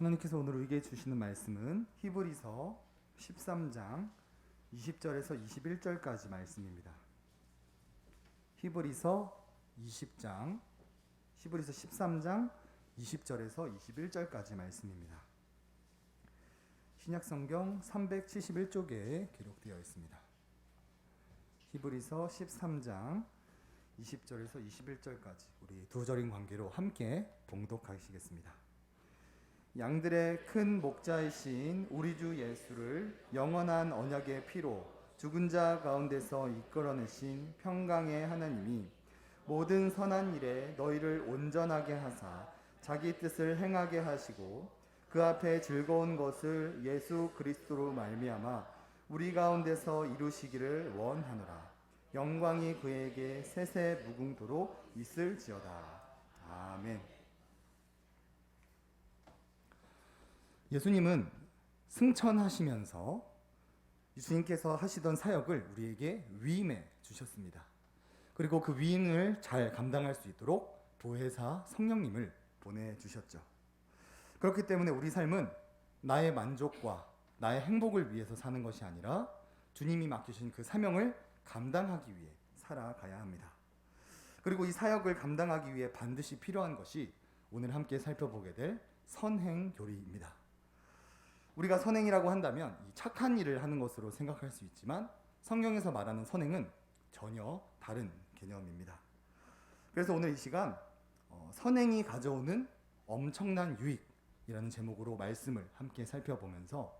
하나님께서 오늘 우리에게 주시는 말씀은 히브리서 13장 20절에서 21절까지 말씀입니다. 히브리서 20장 히브리서 13장 20절에서 21절까지 말씀입니다. 신약 성경 371쪽에 기록되어 있습니다. 히브리서 13장 20절에서 21절까지 우리 두 절인 관계로 함께 봉독하시겠습니다. 양들의 큰 목자이신 우리 주 예수를 영원한 언약의 피로 죽은 자 가운데서 이끌어내신 평강의 하나님이 모든 선한 일에 너희를 온전하게 하사 자기 뜻을 행하게 하시고 그 앞에 즐거운 것을 예수 그리스도로 말미암아 우리 가운데서 이루시기를 원하노라 영광이 그에게 세세 무궁토록 있을지어다 아멘. 예수님은 승천하시면서 예수님께서 하시던 사역을 우리에게 위임해 주셨습니다. 그리고 그 위임을 잘 감당할 수 있도록 보혜사 성령님을 보내주셨죠. 그렇기 때문에 우리 삶은 나의 만족과 나의 행복을 위해서 사는 것이 아니라 주님이 맡기신 그 사명을 감당하기 위해 살아가야 합니다. 그리고 이 사역을 감당하기 위해 반드시 필요한 것이 오늘 함께 살펴보게 될 선행교리입니다. 우리가 선행이라고 한다면 이 착한 일을 하는 것으로 생각할 수 있지만 성경에서 말하는 선행은 전혀 다른 개념입니다. 그래서 오늘 이 시간 어, 선행이 가져오는 엄청난 유익이라는 제목으로 말씀을 함께 살펴보면서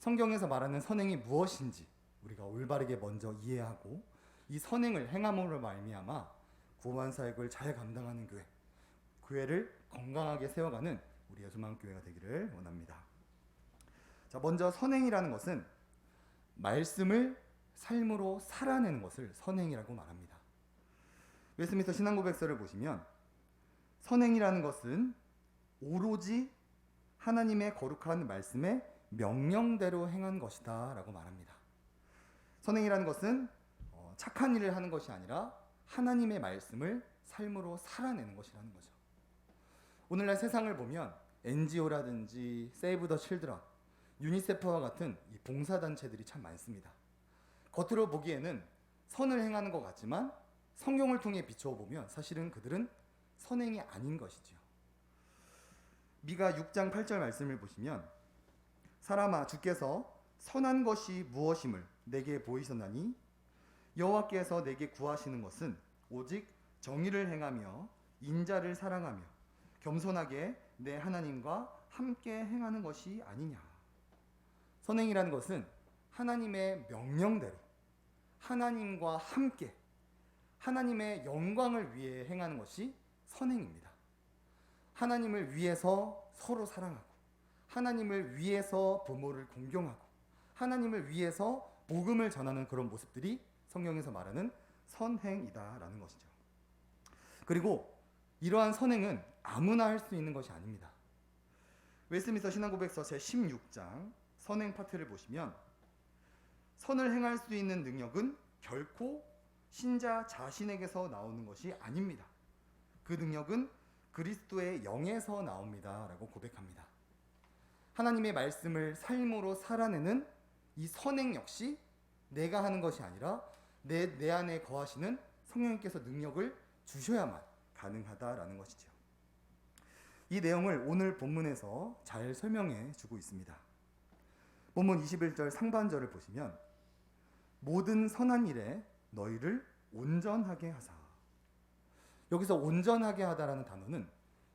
성경에서 말하는 선행이 무엇인지 우리가 올바르게 먼저 이해하고 이 선행을 행함으로 말미암아 구원 사역을 잘 감당하는 교회, 교회를 건강하게 세워가는 우리 예수만 교회가 되기를 원합니다. 자, 먼저 선행이라는 것은 말씀을 삶으로 살아내는 것을 선행이라고 말합니다. 웨스민스터 신앙고백서를 보시면 선행이라는 것은 오로지 하나님의 거룩한 말씀의 명령대로 행한 것이다라고 말합니다. 선행이라는 것은 어, 착한 일을 하는 것이 아니라 하나님의 말씀을 삶으로 살아내는 것이라는 거죠. 오늘날 세상을 보면 NGO라든지 세이브 더 칠드런, 유니세프와 같은 이 봉사단체들이 참 많습니다. 겉으로 보기에는 선을 행하는 것 같지만 성경을 통해 비춰보면 사실은 그들은 선행이 아닌 것이죠. 미가 6장 8절 말씀을 보시면 사람아 주께서 선한 것이 무엇임을 내게 보이셨나니 여호와께서 내게 구하시는 것은 오직 정의를 행하며 인자를 사랑하며 겸손하게 내 하나님과 함께 행하는 것이 아니냐. 선행이라는 것은 하나님의 명령대로 하나님과 함께 하나님의 영광을 위해 행하는 것이 선행입니다. 하나님을 위해서 서로 사랑하고 하나님을 위해서 부모를 공경하고 하나님을 위해서 복음을 전하는 그런 모습들이 성경에서 말하는 선행이다라는 것이죠. 그리고 이러한 선행은 아무나 할 수 있는 것이 아닙니다. 웨스민스터 신앙고백서 제 16장 선행 파트를 보시면 선을 행할 수 있는 능력은 결코 신자 자신에게서 나오는 것이 아닙니다. 그 능력은 그리스도의 영에서 나옵니다 라고 고백합니다. 하나님의 말씀을 삶으로 살아내는 이 선행 역시 내가 하는 것이 아니라 내, 내 안에 거하시는 성령님께서 능력을 주셔야만 가능하다라는 것이죠. 이 내용을 오늘 본문에서 잘 설명해 주고 있습니다. 본문 21절 상반절을 보시면 모든 선한 일에 너희를 온전하게 하사. 여기서 온전하게 하다라는 단어는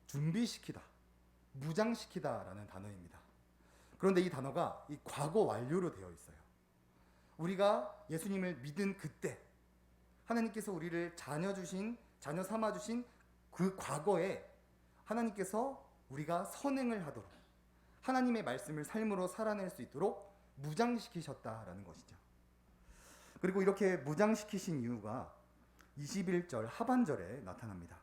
준비시키다, 무장시키다라는 단어입니다. 그런데 이 단어가 이 과거 완료로 되어 있어요. 우리가 예수님을 믿은 그때 하나님께서 우리를 자녀 주신 자녀 삼아 주신 그 과거에 하나님께서 우리가 선행을 하도록 하나님의 말씀을 삶으로 살아낼 수 있도록 무장시키셨다라는 것이죠. 그리고 이렇게 무장시키신 이유가 21절 하반절에 나타납니다.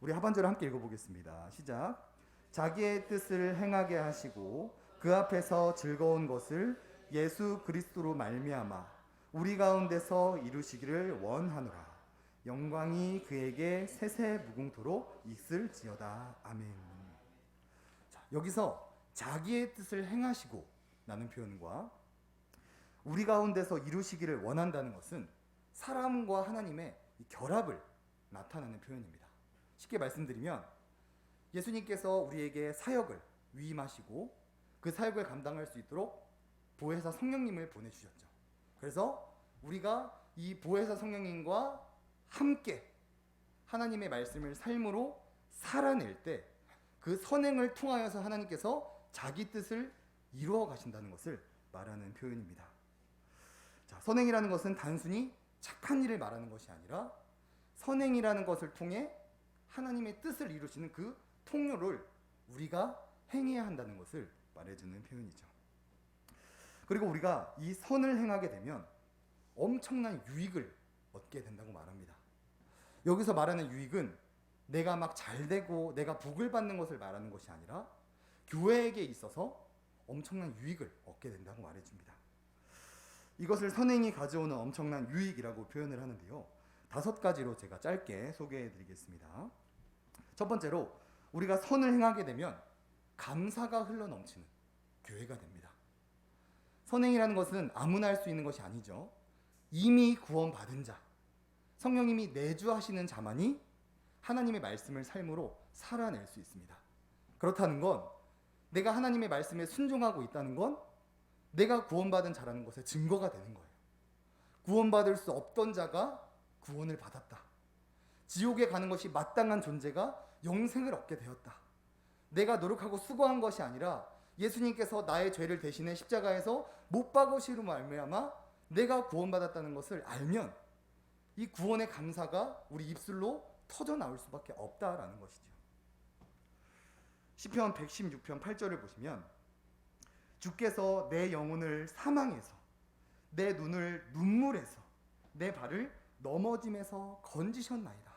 우리 하반절을 함께 읽어보겠습니다. 시작. 자기의 뜻을 행하게 하시고 그 앞에서 즐거운 것을 예수 그리스도로 말미암아 우리 가운데서 이루시기를 원하노라. 영광이 그에게 세세 무궁토록 있을지어다. 아멘. 자, 여기서 자기의 뜻을 행하시고 라는 표현과 우리 가운데서 이루시기를 원한다는 것은 사람과 하나님의 이 결합을 나타내는 표현입니다. 쉽게 말씀드리면 예수님께서 우리에게 사역을 위임하시고 그 사역을 감당할 수 있도록 보혜사 성령님을 보내주셨죠. 그래서 우리가 이 보혜사 성령님과 함께 하나님의 말씀을 삶으로 살아낼 때 그 선행을 통하여서 하나님께서 자기 뜻을 이루어 가신다는 것을 말하는 표현입니다. 자, 선행이라는 것은 단순히 착한 일을 말하는 것이 아니라 선행이라는 것을 통해 하나님의 뜻을 이루시는 그 통로를 우리가 행해야 한다는 것을 말해주는 표현이죠. 그리고 우리가 이 선을 행하게 되면 엄청난 유익을 얻게 된다고 말합니다. 여기서 말하는 유익은 내가 막 잘 되고 내가 복을 받는 것을 말하는 것이 아니라 교회에게 있어서 엄청난 유익을 얻게 된다고 말해줍니다. 이것을 선행이 가져오는 엄청난 유익이라고 표현을 하는데요. 다섯 가지로 제가 짧게 소개해 드리겠습니다. 첫 번째로 우리가 선을 행하게 되면 감사가 흘러 넘치는 교회가 됩니다. 선행이라는 것은 아무나 할 수 있는 것이 아니죠. 이미 구원받은 자, 성령님이 내주하시는 자만이 하나님의 말씀을 삶으로 살아낼 수 있습니다. 그렇다는 건 내가 하나님의 말씀에 순종하고 있다는 건 내가 구원받은 자라는 것의 증거가 되는 거예요. 구원받을 수 없던 자가 구원을 받았다. 지옥에 가는 것이 마땅한 존재가 영생을 얻게 되었다. 내가 노력하고 수고한 것이 아니라 예수님께서 나의 죄를 대신해 십자가에서 못 박으시로 말미암아 내가 구원받았다는 것을 알면 이 구원의 감사가 우리 입술로 터져 나올 수밖에 없다라는 것이죠. 시편 116편 8절을 보시면 주께서 내 영혼을 사망에서 내 눈을 눈물에서 내 발을 넘어짐에서 건지셨나이다.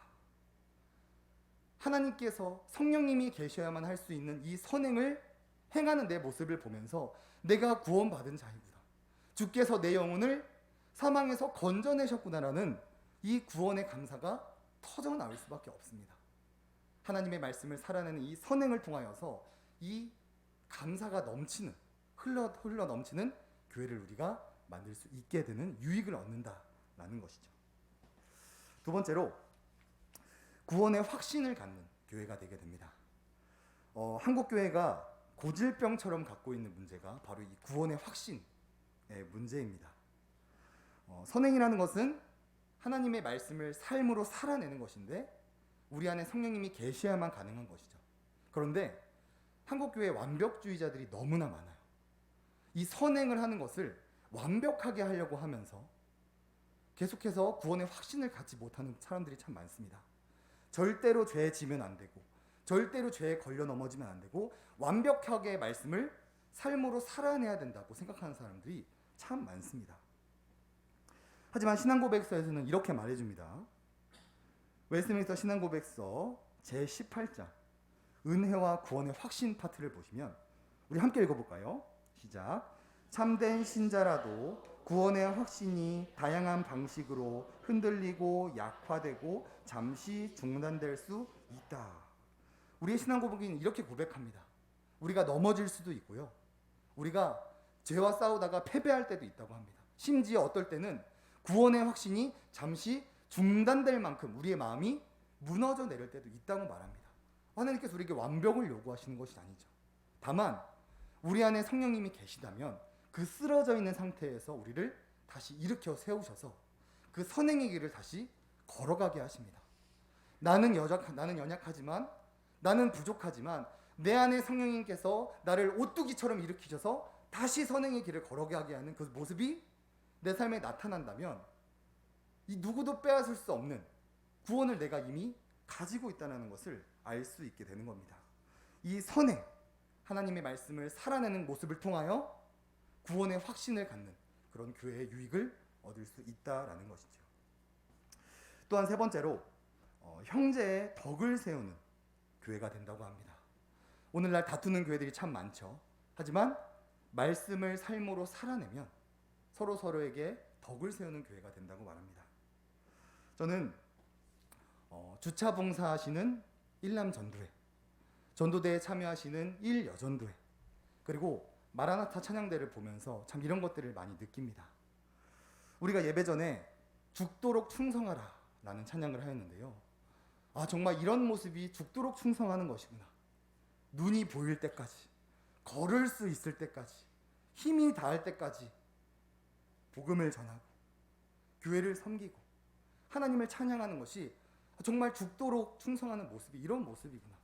하나님께서 성령님이 계셔야만 할 수 있는 이 선행을 행하는 내 모습을 보면서 내가 구원받은 자이구나. 주께서 내 영혼을 사망에서 건져내셨구나라는 이 구원의 감사가 터져 나올 수밖에 없습니다. 하나님의 말씀을 살아내는 이 선행을 통하여서 이 감사가 넘치는 흘러 흘러 넘치는 교회를 우리가 만들 수 있게 되는 유익을 얻는다라는 것이죠. 두 번째로 구원의 확신을 갖는 교회가 되게 됩니다. 어, 한국 교회가 고질병처럼 갖고 있는 문제가 바로 이 구원의 확신의 문제입니다. 어, 선행이라는 것은 하나님의 말씀을 삶으로 살아내는 것인데 우리 안에 성령님이 계셔야만 가능한 것이죠. 그런데 한국 교회 완벽주의자들이 너무나 많아요. 이 선행을 하는 것을 완벽하게 하려고 하면서 계속해서 구원의 확신을 갖지 못하는 사람들이 참 많습니다. 절대로 죄에 지면 안 되고 절대로 죄에 걸려 넘어지면 안 되고 완벽하게 말씀을 삶으로 살아내야 된다고 생각하는 사람들이 참 많습니다. 하지만 신앙 고백서에서는 이렇게 말해줍니다. 웨스민스터 신앙고백서 제 18장 은혜와 구원의 확신 파트를 보시면 우리 함께 읽어볼까요? 시작. 참된 신자라도 구원의 확신이 다양한 방식으로 흔들리고 약화되고 잠시 중단될 수 있다. 우리의 신앙 고백은 이렇게 고백합니다. 우리가 넘어질 수도 있고요. 우리가 죄와 싸우다가 패배할 때도 있다고 합니다. 심지어 어떨 때는 구원의 확신이 잠시 중단될 만큼 우리의 마음이 무너져 내릴 때도 있다고 말합니다. 하나님께서 우리에게 완벽을 요구하시는 것이 아니죠. 다만 우리 안에 성령님이 계시다면 그 쓰러져 있는 상태에서 우리를 다시 일으켜 세우셔서 그 선행의 길을 다시 걸어가게 하십니다. 나는 여작 나는 연약하지만 나는 부족하지만 내 안에 성령님께서 나를 오뚜기처럼 일으키셔서 다시 선행의 길을 걸어가게 하는 그 모습이 내 삶에 나타난다면 이 누구도 빼앗을 수 없는 구원을 내가 이미 가지고 있다는 것을 알 수 있게 되는 겁니다. 이 선행 하나님의 말씀을 살아내는 모습을 통하여 구원의 확신을 갖는 그런 교회의 유익을 얻을 수 있다라는 것이죠. 또한 세 번째로 어, 형제의 덕을 세우는 교회가 된다고 합니다. 오늘날 다투는 교회들이 참 많죠. 하지만 말씀을 삶으로 살아내면 서로 서로에게 덕을 세우는 교회가 된다고 말합니다. 저는 어, 주차 봉사하시는 일남 전도회, 전도대에 참여하시는 일 여전도회, 그리고 마라나타 찬양대를 보면서 참 이런 것들을 많이 느낍니다. 우리가 예배 전에 죽도록 충성하라 라는 찬양을 하였는데요. 아 정말 이런 모습이 죽도록 충성하는 것이구나. 눈이 보일 때까지, 걸을 수 있을 때까지, 힘이 닿을 때까지 복음을 전하고 교회를 섬기고 하나님을 찬양하는 것이 정말 죽도록 충성하는 모습이 이런 모습이구나.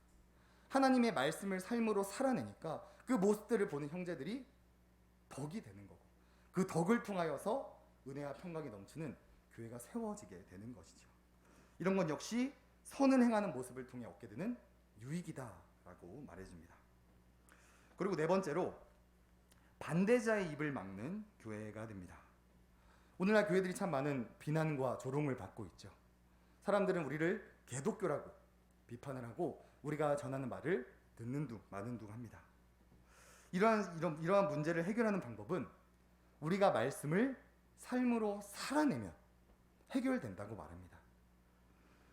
하나님의 말씀을 삶으로 살아내니까 그 모습들을 보는 형제들이 덕이 되는 거고 그 덕을 통하여서 은혜와 평강이 넘치는 교회가 세워지게 되는 것이죠. 이런 건 역시 선을 행하는 모습을 통해 얻게 되는 유익이다라고 말해줍니다. 그리고 네 번째로 반대자의 입을 막는 교회가 됩니다. 오늘날 교회들이 참 많은 비난과 조롱을 받고 있죠. 사람들은 우리를 개독교라고 비판을 하고 우리가 전하는 말을 듣는 둥 마는 둥 합니다. 이러한 이런 이러한 문제를 해결하는 방법은 우리가 말씀을 삶으로 살아내면 해결된다고 말합니다.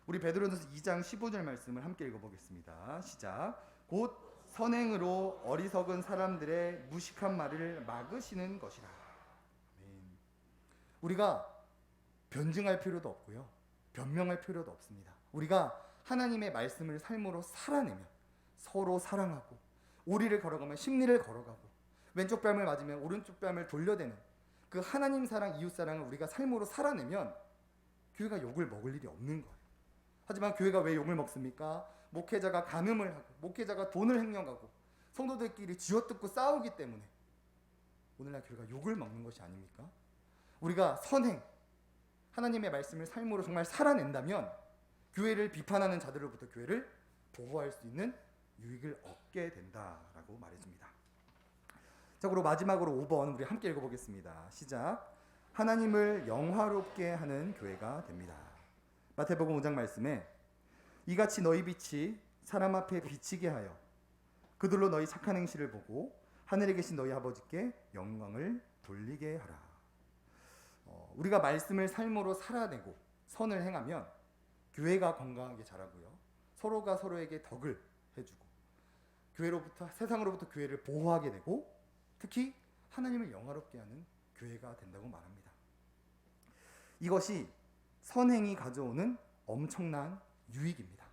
우리 베드로전서 2장 15절 말씀을 함께 읽어보겠습니다. 시작. 곧 선행으로 어리석은 사람들의 무식한 말을 막으시는 것이라. 우리가 변증할 필요도 없고요. 변명할 필요도 없습니다. 우리가 하나님의 말씀을 삶으로 살아내면 서로 사랑하고 오리를 걸어가면 심리를 걸어가고 왼쪽 뺨을 맞으면 오른쪽 뺨을 돌려대는 그 하나님 사랑, 이웃 사랑을 우리가 삶으로 살아내면 교회가 욕을 먹을 일이 없는 거예요. 하지만 교회가 왜 욕을 먹습니까? 목회자가 간음을 하고 목회자가 돈을 횡령하고 성도들끼리 쥐어뜯고 싸우기 때문에 오늘날 교회가 욕을 먹는 것이 아닙니까? 우리가 선행 하나님의 말씀을 삶으로 정말 살아낸다면 교회를 비판하는 자들로부터 교회를 보호할 수 있는 유익을 얻게 된다라고 말해줍니다. 자, 그리고 마지막으로 5번 우리 함께 읽어보겠습니다. 시작. 하나님을 영화롭게 하는 교회가 됩니다. 마태복음 5장 말씀에 이같이 너희 빛이 사람 앞에 비치게 하여 그들로 너희 착한 행실을 보고 하늘에 계신 너희 아버지께 영광을 돌리게 하라. 어, 우리가 말씀을 삶으로 살아내고 선을 행하면 교회가 건강하게 자라고요. 서로가 서로에게 덕을 해주고 교회로부터 세상으로부터 교회를 보호하게 되고 특히 하나님을 영화롭게 하는 교회가 된다고 말합니다. 이것이 선행이 가져오는 엄청난 유익입니다.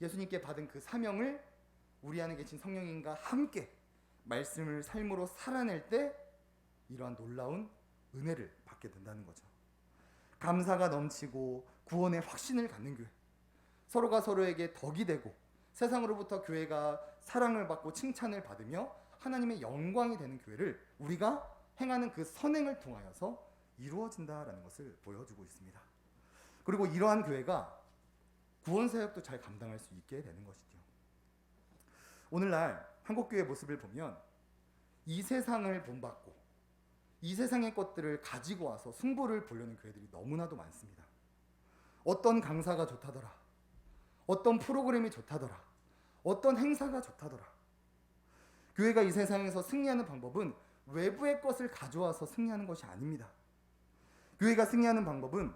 예수님께 받은 그 사명을 우리 안에 계신 성령님과 함께 말씀을 삶으로 살아낼 때 이러한 놀라운 은혜를 받게 된다는 거죠. 감사가 넘치고 구원의 확신을 갖는 교회. 서로가 서로에게 덕이 되고 세상으로부터 교회가 사랑을 받고 칭찬을 받으며 하나님의 영광이 되는 교회를 우리가 행하는 그 선행을 통하여서 이루어진다라는 것을 보여주고 있습니다. 그리고 이러한 교회가 구원 사역도 잘 감당할 수 있게 되는 것이죠. 오늘날 한국 교회 모습을 보면 이 세상을 본받고 이 세상의 것들을 가지고 와서 승부를 보려는 교회들이 너무나도 많습니다. 어떤 강사가 좋다더라. 어떤 프로그램이 좋다더라. 어떤 행사가 좋다더라. 교회가 이 세상에서 승리하는 방법은 외부의 것을 가져와서 승리하는 것이 아닙니다. 교회가 승리하는 방법은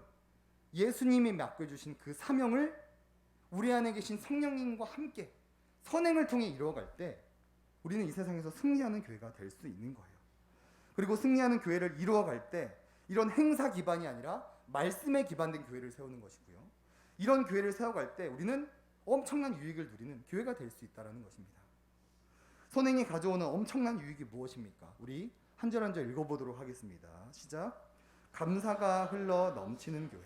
예수님이 맡겨주신 그 사명을 우리 안에 계신 성령님과 함께 선행을 통해 이루어갈 때 우리는 이 세상에서 승리하는 교회가 될 수 있는 거예요. 그리고 승리하는 교회를 이루어갈 때 이런 행사 기반이 아니라 말씀에 기반된 교회를 세우는 것이고요. 이런 교회를 세워갈 때 우리는 엄청난 유익을 누리는 교회가 될 수 있다는 것입니다. 선행이 가져오는 엄청난 유익이 무엇입니까? 우리 한 절 한 절 읽어보도록 하겠습니다. 시작. 감사가 흘러 넘치는 교회,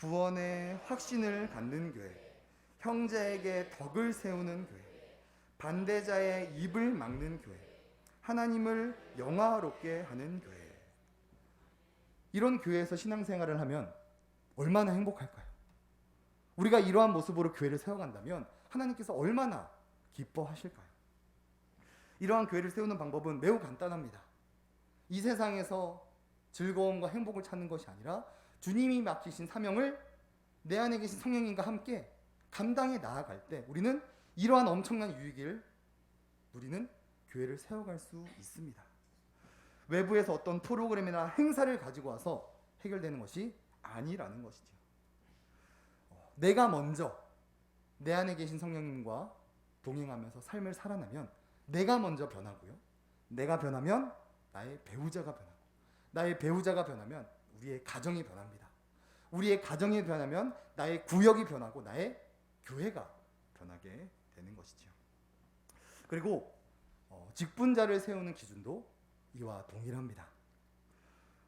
구원의 확신을 갖는 교회, 형제에게 덕을 세우는 교회, 반대자의 입을 막는 교회, 하나님을 영화롭게 하는 교회. 이런 교회에서 신앙생활을 하면 얼마나 행복할까요? 우리가 이러한 모습으로 교회를 세워간다면 하나님께서 얼마나 기뻐하실까요? 이러한 교회를 세우는 방법은 매우 간단합니다. 이 세상에서 즐거움과 행복을 찾는 것이 아니라 주님이 맡기신 사명을 내 안에 계신 성령님과 함께 감당해 나아갈 때 우리는 이러한 엄청난 유익을 누리는 교회를 세워갈 수 있습니다. 외부에서 어떤 프로그램이나 행사를 가지고 와서 해결되는 것이 아니라는 것이죠. 어, 내가 먼저 내 안에 계신 성령님과 동행하면서 삶을 살아나면 내가 먼저 변하고요. 내가 변하면 나의 배우자가 변하고 나의 배우자가 변하면 우리의 가정이 변합니다. 우리의 가정이 변하면 나의 구역이 변하고 나의 교회가 변하게 되는 것이지요. 그리고 어, 직분자를 세우는 기준도 이와 동일합니다.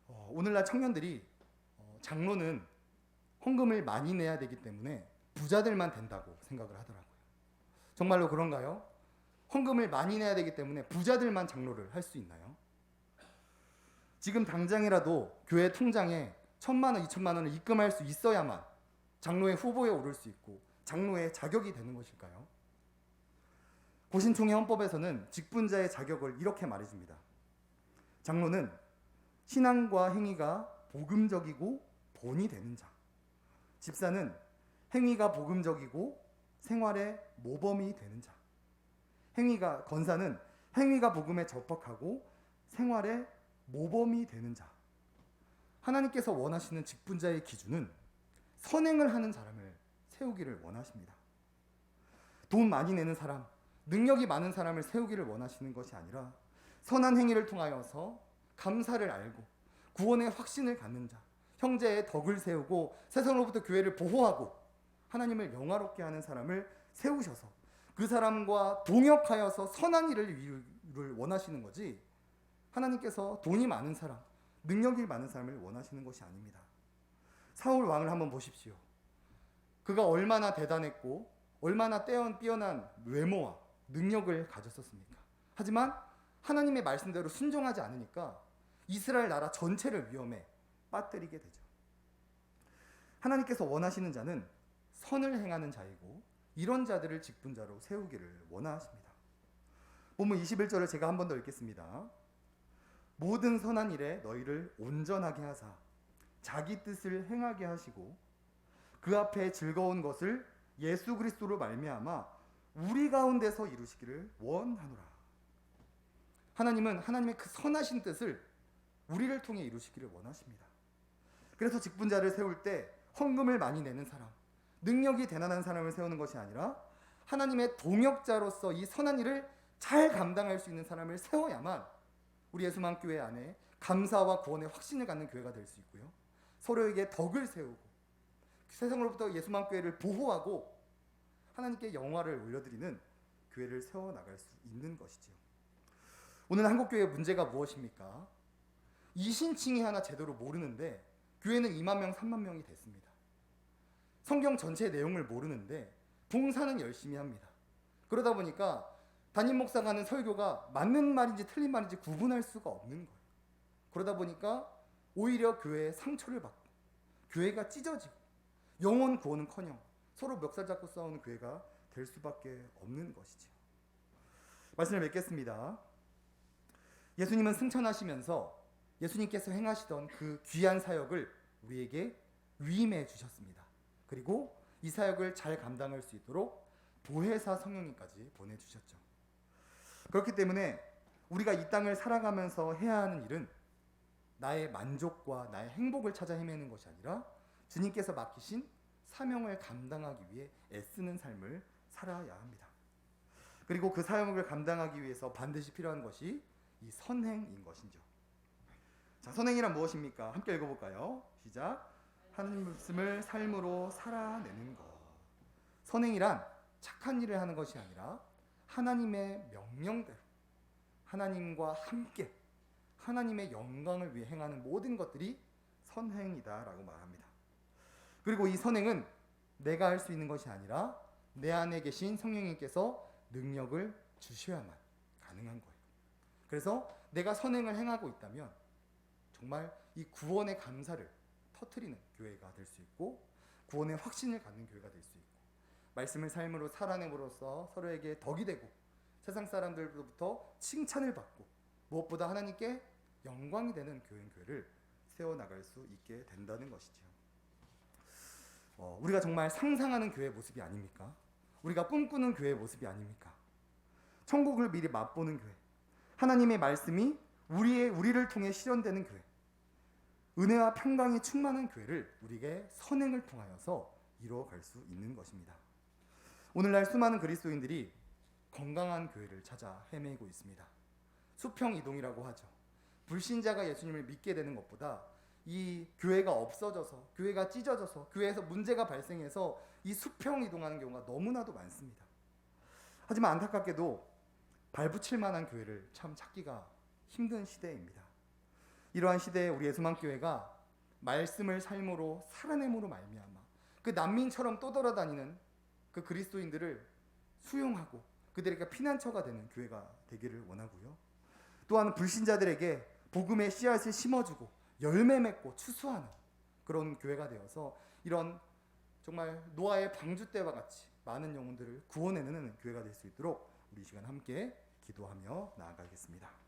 어, 오늘날 청년들이 어, 장로는 헌금을 많이 내야 되기 때문에 부자들만 된다고 생각을 하더라고요. 정말로 그런가요? 헌금을 많이 내야 되기 때문에 부자들만 장로를 할 수 있나요? 지금 당장이라도 교회 통장에 천만 원, 이천만 원을 입금할 수 있어야만 장로의 후보에 오를 수 있고 장로의 자격이 되는 것일까요? 고신총회 헌법에서는 직분자의 자격을 이렇게 말해줍니다. 장로는 신앙과 행위가 복음적이고 본이 되는 자. 집사는 행위가 복음적이고 생활의 모범이 되는 자. 행위가 건사는 행위가 복음에 적합하고 생활의 모범이 되는 자. 하나님께서 원하시는 직분자의 기준은 선행을 하는 사람을 세우기를 원하십니다. 돈 많이 내는 사람, 능력이 많은 사람을 세우기를 원하시는 것이 아니라 선한 행위를 통하여서 감사를 알고 구원의 확신을 갖는 자, 형제의 덕을 세우고 세상으로부터 교회를 보호하고 하나님을 영화롭게 하는 사람을 세우셔서 그 사람과 동역하여서 선한 일을 원하시는 거지 하나님께서 돈이 많은 사람, 능력이 많은 사람을 원하시는 것이 아닙니다. 사울 왕을 한번 보십시오. 그가 얼마나 대단했고 얼마나 떼어 뛰어난 외모와 능력을 가졌었습니까? 하지만 하나님의 말씀대로 순종하지 않으니까 이스라엘 나라 전체를 위험에 빠뜨리게 되죠. 하나님께서 원하시는 자는 선을 행하는 자이고 이런 자들을 직분자로 세우기를 원하십니다. 본문 21절을 제가 한 번 더 읽겠습니다. 모든 선한 일에 너희를 온전하게 하사 자기 뜻을 행하게 하시고 그 앞에 즐거운 것을 예수 그리스도로 말미암아 우리 가운데서 이루시기를 원하노라. 하나님은 하나님의 그 선하신 뜻을 우리를 통해 이루시기를 원하십니다. 그래서 직분자를 세울 때 헌금을 많이 내는 사람, 능력이 대단한 사람을 세우는 것이 아니라 하나님의 동역자로서 이 선한 일을 잘 감당할 수 있는 사람을 세워야만 우리 예수만 교회 안에 감사와 구원의 확신을 갖는 교회가 될 수 있고요. 서로에게 덕을 세우고 세상으로부터 예수만 교회를 보호하고 하나님께 영화를 올려드리는 교회를 세워 나갈 수 있는 것이지요. 오늘 한국 교회 문제가 무엇입니까? 이신칭이 하나 제대로 모르는데 교회는 2만 명, 3만 명이 됐습니다. 성경 전체 내용을 모르는데 봉사는 열심히 합니다. 그러다 보니까 담임 목사가 하는 설교가 맞는 말인지 틀린 말인지 구분할 수가 없는 거예요. 그러다 보니까 오히려 교회에 상처를 받고 교회가 찢어지고 영혼 구원은커녕 서로 멱살 잡고 싸우는 교회가 될 수밖에 없는 것이지요. 말씀을 맺겠습니다. 예수님은 승천하시면서 예수님께서 행하시던 그 귀한 사역을 우리에게 위임해 주셨습니다. 그리고 이 사역을 잘 감당할 수 있도록 보혜사 성령님까지 보내주셨죠. 그렇기 때문에 우리가 이 땅을 살아가면서 해야 하는 일은 나의 만족과 나의 행복을 찾아 헤매는 것이 아니라 주님께서 맡기신 사명을 감당하기 위해 애쓰는 삶을 살아야 합니다. 그리고 그 사명을 감당하기 위해서 반드시 필요한 것이 이 선행인 것이죠. 자, 선행이란 무엇입니까? 함께 읽어볼까요? 시작. 하나님 말씀을 삶으로 살아내는 것. 선행이란 착한 일을 하는 것이 아니라 하나님의 명령대로 하나님과 함께 하나님의 영광을 위해 행하는 모든 것들이 선행이다라고 말합니다. 그리고 이 선행은 내가 할 수 있는 것이 아니라 내 안에 계신 성령님께서 능력을 주셔야만 가능한 거예요. 그래서 내가 선행을 행하고 있다면 정말 이 구원의 감사를 터트리는 교회가 될 수 있고 구원의 확신을 갖는 교회가 될 수 있고 말씀을 삶으로 살아냄으로써 서로에게 덕이 되고 세상 사람들로부터 칭찬을 받고 무엇보다 하나님께 영광이 되는 교인 교회를 세워 나갈 수 있게 된다는 것이죠. 어, 우리가 정말 상상하는 교회 모습이 아닙니까? 우리가 꿈꾸는 교회 모습이 아닙니까? 천국을 미리 맛보는 교회. 하나님의 말씀이 우리의 우리를 통해 실현되는 교회. 은혜와 평강이 충만한 교회를 우리에게 선행을 통하여서 이루어갈 수 있는 것입니다. 오늘날 수많은 그리스도인들이 건강한 교회를 찾아 헤매고 있습니다. 수평 이동이라고 하죠. 불신자가 예수님을 믿게 되는 것보다 이 교회가 없어져서 교회가 찢어져서 교회에서 문제가 발생해서 이 수평 이동하는 경우가 너무나도 많습니다. 하지만 안타깝게도 발붙일 만한 교회를 참 찾기가 힘든 시대입니다. 이러한 시대에 우리 예수만 교회가 말씀을 삶으로 살아냄으로 말미암아 그 난민처럼 떠돌아다니는 그 그리스도인들을 수용하고 그들에게 피난처가 되는 교회가 되기를 원하고요. 또한 불신자들에게 복음의 씨앗을 심어주고 열매 맺고 추수하는 그런 교회가 되어서 이런 정말 노아의 방주 때와 같이 많은 영혼들을 구원해내는 교회가 될 수 있도록 우리 이 시간 함께 기도하며 나아가겠습니다.